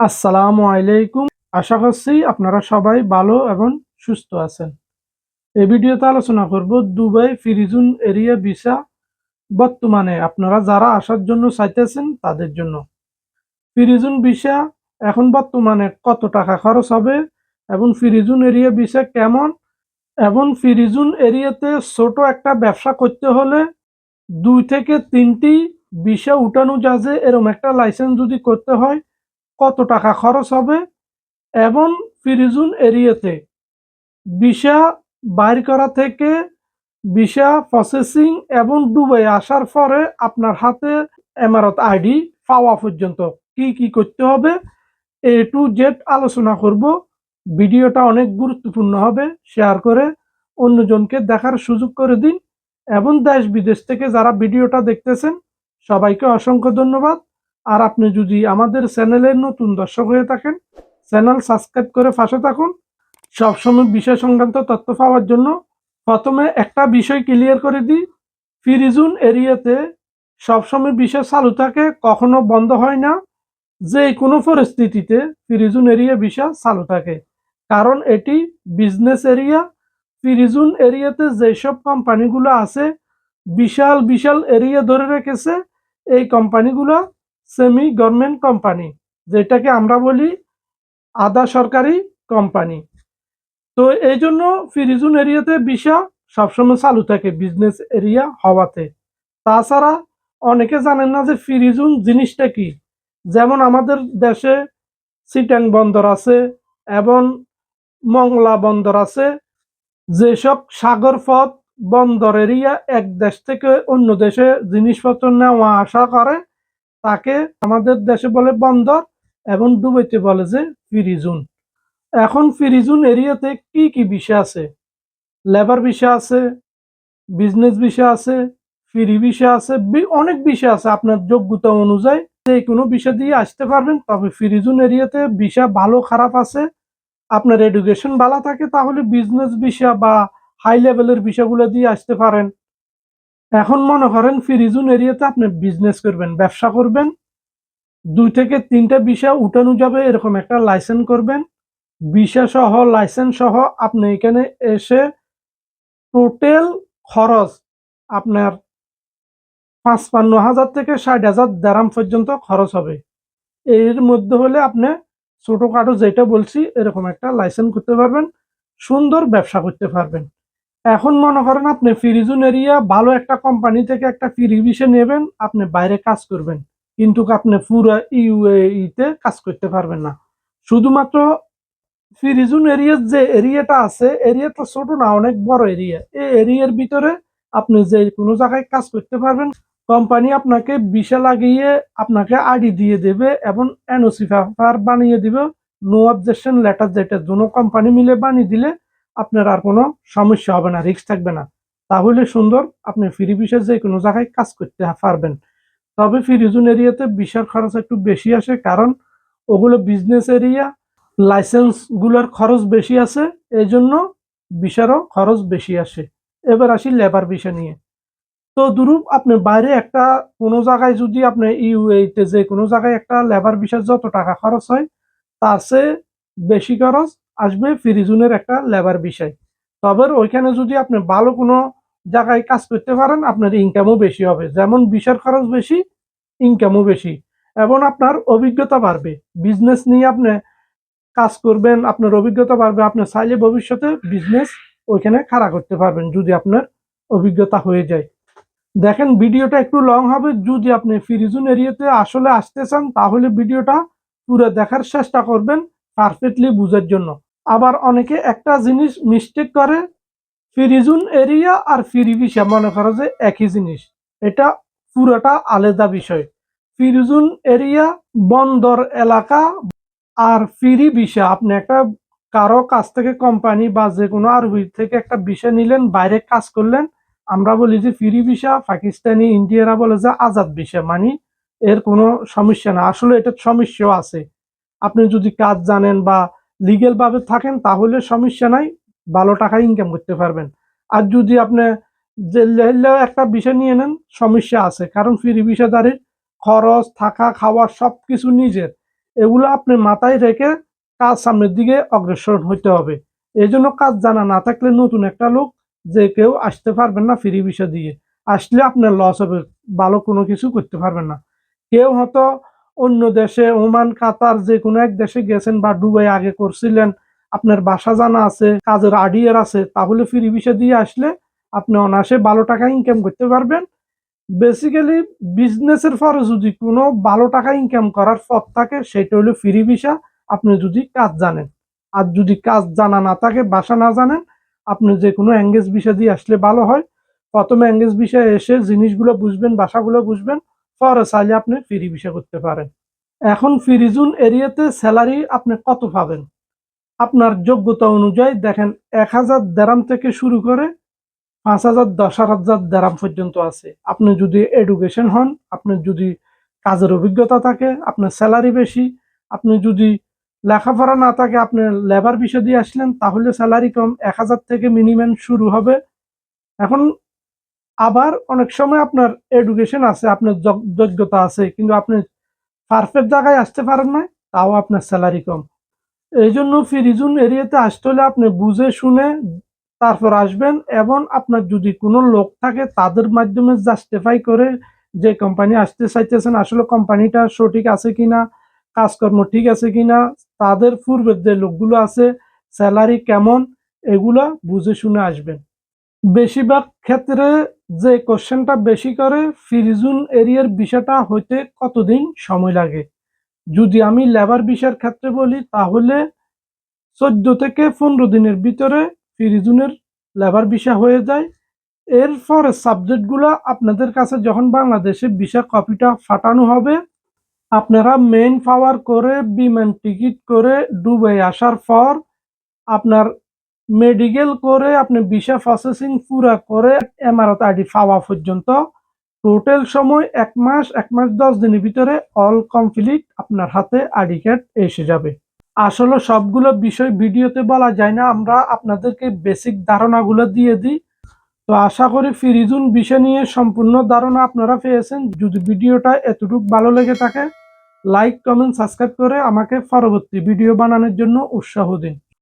আসসালামু আলাইকুম। আশা করছি আপনারা সবাই ভালো এবং সুস্থ আছেন। এই ভিডিওতে আলোচনা করব দুবাই ফিরিজুন এরিয়া ভিসা বর্তমানে আপনারা যারা আসার জন্য চাইতেছেন তাদের জন্য। ফিরিজুন ভিসা এখন বর্তমানে কত টাকা খরচ হবে এবং ফিরিজুন এরিয়া ভিসা কেমন? এবং ফিরিজুন এরিয়াতে ছোট একটা ব্যবসা করতে হলে দুই থেকে তিনটি ভিসা উঠানো জাহাজে এরকম একটা লাইসেন্স যদি করতে হয় কত টাকা খরচ হবে এবং ফিরিজুন এরিয়াতে ভিসা বাইর করা থেকে ভিসা প্রসেসিং এবং দুবাই আসার পরে আপনার হাতে এমারত আইডি পাওয়া পর্যন্ত কি কি করতে হবে এ টু জেড আলোচনা করব। ভিডিওটা অনেক গুরুত্বপূর্ণ হবে, শেয়ার করে অন্যজনকে দেখার সুযোগ করে দিন এবং দেশ বিদেশ থেকে যারা ভিডিওটা দেখতেছেন, সবাইকে অসংখ্য ধন্যবাদ। আর আপনি যদি আমাদের চ্যানেলের নতুন দর্শক হয়ে থাকেন, চ্যানেল সাবস্ক্রাইব করে পাশে থাকুন। সবসময় বিষয় সংক্রান্ত তথ্য পাওয়ার জন্য প্রথমে একটা বিষয় ক্লিয়ার করে দিই। ফিরিজুন এরিয়াতে সবসময় বিষয় চালু থাকে, কখনো বন্ধ হয় না। যে কোনো পরিস্থিতিতে ফিরিজুন এরিয়া বিষয় চালু থাকে। কারণ এটি বিজনেস এরিয়া। ফিরিজুন এরিয়াতে যেসব কোম্পানিগুলো আছে, বিশাল বিশাল এরিয়া ধরে রেখেছে, এই কোম্পানিগুলো সেমি গভর্নমেন্ট কোম্পানি যেটাকে আমরা বলি আধা সরকারি কোম্পানি তো এই জন্য ফিরিজুন এরিয়াতে ভিসা সবসময় চালু থাকে বিজনেস এরিয়া হওয়াতে। তাছাড়া অনেকে জানেন না যে ফিরিজুন জিনিসটা কি? যেমন আমাদের দেশে সিটাং বন্দর আছে এবং মংলা বন্দর আছে। যেসব সাগর পথ বন্দর এরিয়া এক দেশ থেকে অন্য দেশে জিনিসপত্র নেওয়া আসা করে তাকে আমাদের দেশে বলে বন্দর এবং দুবাইতে বলে যে ফিরিজুন। এখন ফিরিজুন এরিয়াতে কি কি বিষয় আছে? লেবার বিষয় আছে বিজনেস বিষয় আছে ফ্রি বিষয় আছে অনেক বিষয় আছে। আপনার যোগ্যতা অনুযায়ী যে কোনো বিষয় দিয়ে আসতে পারবেন, তবে ফিরিজুন এরিয়াতে বিষয় ভালো, খারাপ আছে। আপনার এডুকেশন ভালো থাকে, তাহলে বিজনেস বিষয় বা হাই লেভেলের বিষয়গুলো দিয়ে আসতে পারেন। এখন মনে করেন ফিরিজুন এরিয়াতে আপনি বিজনেস করবেন, ব্যবসা করবেন, দুই থেকে তিনটা বিষয় উঠানো যাবে, এরকম একটা লাইসেন্স করবেন ভিসা সহ লাইসেন্স সহ আপনি এখানে এসে টোটাল খরচ আপনার পাঁচপান্ন হাজার থেকে ষাট হাজার দেরাম পর্যন্ত খরচ হবে। এর মধ্যে হলে আপনি ছোটোখাটো যেটা বলছি, এরকম একটা লাইসেন্স করতে পারবেন, সুন্দর ব্যবসা করতে পারবেন। এখন মনে করেন আপনি ফিরিজুন এরিয়া ভালো একটা কোম্পানি থেকে একটা ফ্রি ভিসা নেবেন, আপনি বাইরে কাজ করবেন। কিন্তু আপনি পুরো ইউএইতে কাজ করতে পারবেন না। শুধুমাত্র ফিরিজুন এরিয়ার যে এরিয়াটা আছে এরিয়াটা ছোট না, অনেক বড় এরিয়া এই এরিয়ার ভিতরে আপনি যে কোনো জায়গায় কাজ করতে পারবেন। কোম্পানি আপনাকে ভিসা লাগিয়ে আপনাকে আইডি দিয়ে দেবে এবং এনওসি পেপার বানিয়ে দিবে। নো অবজেকশন লেটার যেটা কোনো কোম্পানি মিলে বানিয়ে দিলে আপনার আর কোনো সমস্যা হবে না রিস্ক থাকবে না। তাহলে সুন্দর, আপনি ফ্রি ভিসা যে কোনো জায়গায় কাজ করতে পারবেন। তবে ফিরিজুন এরিয়াতে ভিসার খরচ একটু বেশি আসে কারণ ওগুলো বিজনেস এরিয়া লাইসেন্সগুলোর খরচ বেশি আছে এই জন্য ভিসারও খরচ বেশি আসে। এবার আসি লেবার ভিসা নিয়ে। তো দুরূপ, আপনি বাইরে একটা কোনো জায়গায় যদি আপনি ইউএইতে যে কোনো জায়গায় একটা লেবার ভিসার যত টাকা খরচ হয়, তার চেয়ে বেশি খরচ আসবে ফিরিজুনের একটা লেবার বিষয়। তবে ওইখানে যদি আপনি ভালো কোনো জায়গায় কাজ করতে পারেন, আপনার ইনকামও বেশি হবে। যেমন ভিসার খরচ বেশি ইনকামও বেশি। এবং আপনার অভিজ্ঞতা বাড়বে। বিজনেস নিয়ে আপনি কাজ করবেন, আপনার অভিজ্ঞতা বাড়বে, আপনি চাইলে ভবিষ্যতে বিজনেস ওইখানে খাড়া করতে পারবেন যদি আপনার অভিজ্ঞতা হয়ে যায়। দেখেন, ভিডিওটা একটু লং হবে। যদি আপনি ফিরিজুন এরিয়াতে আসলে আসতে চান, তাহলে ভিডিওটা পুরো দেখার চেষ্টা করবেন পারফেক্টলি বুঝার জন্য। আবার অনেকে একটা জিনিস মিস্টেক করে, ফিরিজুন এরিয়া আর ফিরি ভিসা মনে করো যে একই জিনিস। এটা পুরোটা আলাদা বিষয়। ফিরিজুন এরিয়া, বন্দর এলাকা আর ফ্রি আপনি একটা কারও কাছ থেকে কোম্পানি বা যে কোনো আরবি থেকে একটা ভিসা নিলেন, বাইরে কাজ করলেন, আমরা বলি যে ফ্রি ভিসা পাকিস্তানি, ইন্ডিয়ারা বলে যে আজাদ ভিসা মানে এর কোনো সমস্যা না। আসলে এটার সমস্যাও আছে। আপনি যদি কাজ জানেন বা লিগেল ভাবে থাকেন, তাহলে সমস্যা নাই, ভালো টাকা ইনকাম করতে পারবেন। আর যদি আপনি একটা বিষয় নিয়ে নেন, সমস্যা আছে, কারণ ফ্রি ভিসাদারির খরচ, থাকা, খাওয়া সব কিছু নিজের। এগুলো আপনি মাথায় রেখে কাজ সামনের দিকে অগ্রসর হতে হবে। এই জন্য কাজ জানা না থাকলে নতুন একটা লোক যে কেউ আসতে পারবেন না ফ্রি ভিসা দিয়ে। আসলে আপনার লস হবে, ভালো কোনো কিছু করতে পারবেন না। কেউ হয়তো অন্য দেশে, ওমান, কাতার, যে কোনো এক দেশে গেছেন বা দুবাই আগে করছিলেন, আপনার বাসা জানা আছে, কাজের আডিয়ার আছে, তাহলে ফ্রি ভিসা দিয়ে আসলে আপনি অনায়াসে ভালো টাকা ইনকাম করতে পারবেন। বেসিক্যালি বিজনেসের পরে যদি কোনো ভালো টাকা ইনকাম করার পথ থাকে, সেটা হলো ফ্রি ভিসা আপনি যদি কাজ জানেন। আর যদি কাজ জানা না থাকে, বাসা না জানেন, আপনি যে কোনো এঙ্গেজ ভিসা দিয়ে আসলে ভালো হয়। প্রথমে এঙ্গেজ ভিসা এসে জিনিসগুলো বুঝবেন, বাসাগুলো বুঝবেন পরে চাইলে আপনি ফ্রি ভিসা করতে পারেন। এখন ফ্রিজুন এরিয়াতে স্যালারি আপনি কত পাবেন? আপনার যোগ্যতা অনুযায়ী দেখেন এক হাজার দেরাম থেকে শুরু করে পাঁচ হাজার, দশ হাজার দেরাম পর্যন্ত আছে। আপনি যদি এডুকেশন হন আপনার যদি কাজের অভিজ্ঞতা থাকে, আপনার স্যালারি বেশি। আপনি যদি লেখাপড়া না থাকে, আপনি লেবার বিষয় দিয়ে আসলেন, তাহলে স্যালারি কম। এক হাজার থেকে মিনিমাম শুরু হবে। এখন আবার অনেক সময় আপনার এডুকেশন আছে, আপনার যোগ- যোগ্যতা আছে, কিন্তু আপনি পারফেক্ট জায়গায় আসতে পারেন না তাও আপনার স্যালারি কম। এই জন্য ফিরিজুন এরিয়াতে আসতে হলে আপনি বুঝে শুনে তারপর আসবেন এবং আপনার যদি কোনো লোক থাকে, তাদের মাধ্যমে জাস্টিফাই করে যে কোম্পানি আসতে চাইতেছেন, আসলে কোম্পানিটা সঠিক আছে কিনা, কাজকর্ম ঠিক আছে কিনা, তাদের পূর্বের যে লোকগুলো আছে স্যালারি কেমন, এগুলা বুঝে শুনে আসবেন। বেশিরভাগ ক্ষেত্রে যে কোশ্চেনটা বেশি করে ফিরিজুন এরিয়ার বিষয়টা হইতে কতদিন সময় লাগে? যদি আমি লেবার বিষয়ের ক্ষেত্রে বলি, তাহলে চোদ্দ থেকে পনেরো দিনের ভিতরে ফিরিজুনের লেবার ভিসা হয়ে যায়। এরপরে সাবজেক্টগুলো আপনাদের কাছে যখন বাংলাদেশে ভিসা কপিটা ফাটানো হবে, আপনারা মেইন পাওয়ার করে বিমান টিকিট করে ডুবে আসার পর আপনার মেডিকেল করে আপনি ভিসা প্রসেসিং পুরা করে এমারত আইডি পাওয়া পর্যন্ত টোটাল সময় এক মাস এক মাস দশ দিনের ভিতরে অল কমপ্লিট আপনার হাতে আইডি কার্ড এসে যাবে। আসলে সবগুলো বিষয় ভিডিওতে বলা যায় না, আমরা আপনাদেরকে বেসিক ধারণাগুলো দিয়ে দিই। তো আশা করি ফিরিজুন বিষয় নিয়ে সম্পূর্ণ ধারণা আপনারা পেয়েছেন। যদি ভিডিওটা এতটুকু ভালো লেগে থাকে লাইক কমেন্ট সাবস্ক্রাইব করে আমাকে পরবর্তী ভিডিও বানানোর জন্য উৎসাহ দিন।